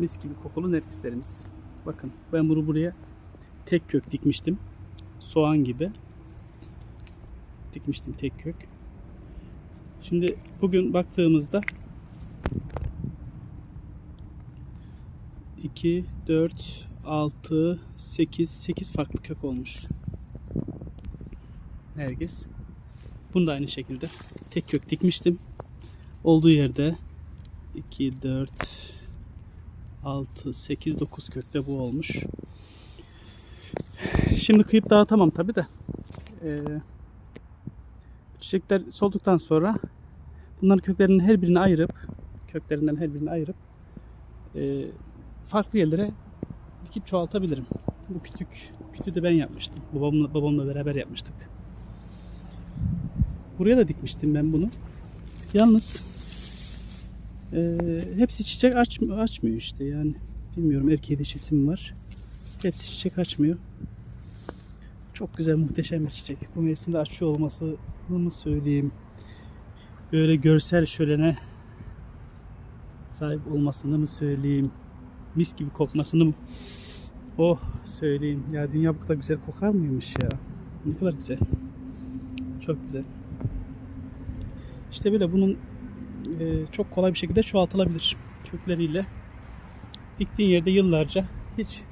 Mis gibi kokulu nergislerimiz. Bakın ben bunu buraya tek kök dikmiştim. Soğan gibi. Dikmiştim tek kök. Şimdi bugün baktığımızda 2, 4, 6, 8, 8 farklı kök olmuş. Nergis. Bunu da aynı şekilde tek kök dikmiştim. Olduğu yerde 2, 4, 6, 8, 9 kökte bu olmuş. Şimdi kıyıp dağıtamam tabi de. Ee, çiçekler solduktan sonra bunların köklerinin her birini ayırıp köklerinden her birini ayırıp e, farklı yerlere dikip çoğaltabilirim. Bu kütük, kütüğü de ben yapmıştım. Babamla, babamla beraber yapmıştık. Buraya da dikmiştim ben bunu. Yalnız e, hepsi çiçek aç, açmıyor işte yani. Bilmiyorum erkeği dişisi mi var. Hepsi çiçek açmıyor. Çok güzel muhteşem bir çiçek. Bu mevsimde açıyor olması mı söyleyeyim. Böyle görsel şölene sahip olmasını mı söyleyeyim. Mis gibi kokmasını mı Oh söyleyeyim. Ya dünya bu kadar güzel kokar mıymış ya? Ne kadar güzel. Çok güzel. İşte böyle bunun çok kolay bir şekilde çoğaltılabilir kökleriyle. Diktiğin yerde yıllarca hiç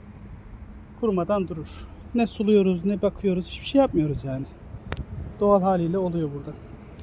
kurumadan durur. Ne suluyoruz ne bakıyoruz hiçbir şey yapmıyoruz yani. Doğal haliyle oluyor burada.